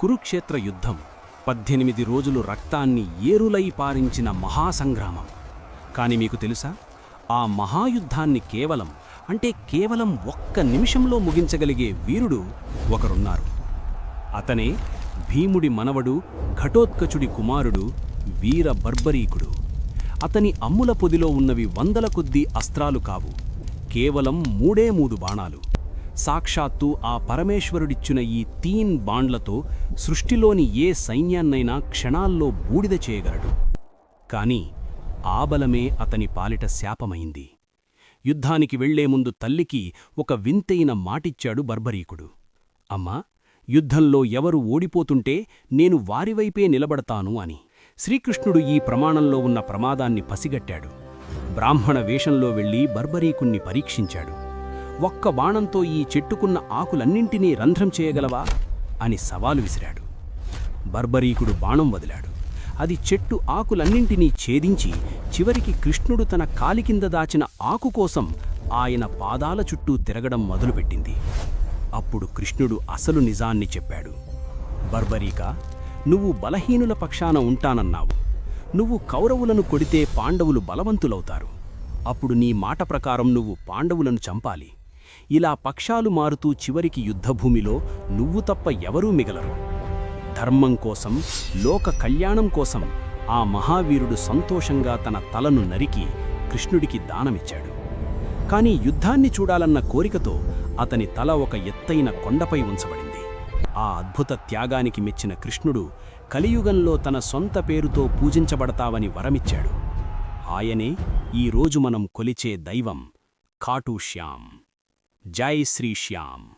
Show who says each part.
Speaker 1: కురుక్షేత్ర యుద్ధం పద్దెనిమిది రోజులు రక్తాన్ని ఏరులై పారించిన మహాసంగ్రామం. కాని మీకు తెలుసా? ఆ మహాయుద్ధాన్ని కేవలం అంటే కేవలం ఒక్క నిమిషంలో ముగించగలిగే వీరుడు ఒకరున్నారు. అతనే భీముడి మనవడు ఘటోత్కచుడి కుమారుడు వీర బర్బరీకుడు. అతని అమ్ముల పొదిలో ఉన్నవి వందల కొద్దీ అస్త్రాలు కావు కేవలం మూడే మూడు బాణాలు. సాక్షాత్తు ఆ పరమేశ్వరుడిచ్చిన ఈ తీన్ బాండ్లతో సృష్టిలోని ఏ సైన్యాన్నైనా క్షణాల్లో బూడిద చేయగలడు. కాని ఆ బలమే అతని పాలిట శాపమైంది. యుద్ధానికి వెళ్ళే ముందు తల్లికి ఒక వింతైన మాటిచ్చాడు బర్బరీకుడు. అమ్మా యుద్ధంలో ఎవరు ఓడిపోతుంటే నేను వారివైపే నిలబడతాను అని. శ్రీకృష్ణుడు ఈ ప్రమాణంలో ఉన్న ప్రమాదాన్ని పసిగట్టాడు. బ్రాహ్మణ వేషంలో వెళ్ళి బర్బరీకుణ్ణి పరీక్షించాడు. ఒక్క బాణంతో ఈ చెట్టుకున్న ఆకులన్నింటినీ రంధ్రం చేయగలవా? అని సవాలు విసిరాడు. బర్బరీకుడు బాణం వదిలాడు. అది చెట్టు ఆకులన్నింటినీ ఛేదించి చివరికి కృష్ణుడు తన కాలి కింద దాచిన ఆకు కోసం ఆయన పాదాల చుట్టూ తిరగడం మొదలుపెట్టింది. అప్పుడు కృష్ణుడు అసలు నిజాన్ని చెప్పాడు. బర్బరీక నువ్వు బలహీనుల పక్షాన ఉంటానన్నావు. నువ్వు కౌరవులను కొడితే పాండవులు బలవంతులవుతారు. అప్పుడు నీ మాట ప్రకారం నువ్వు పాండవులను చంపాలి. ఇలా పక్షాలు మారుతూ చివరికి యుద్ధభూమిలో నువ్వు తప్ప ఎవరూ మిగలరు. ధర్మం కోసం లోక కళ్యాణం కోసం ఆ మహావీరుడు సంతోషంగా తన తలను నరికి కృష్ణుడికి దానమిచ్చాడు. కాని యుద్ధాన్ని చూడాలన్న కోరికతో అతని తల ఒక ఎత్తైన కొండపై ఉంచబడింది. ఆ అద్భుత త్యాగానికి మెచ్చిన కృష్ణుడు కలియుగంలో తన సొంత పేరుతో పూజించబడతావని వరమిచ్చాడు. ఆయనే ఈరోజు మనం కొలిచే దైవం కాటూశ్యాం जय श्री श्याम।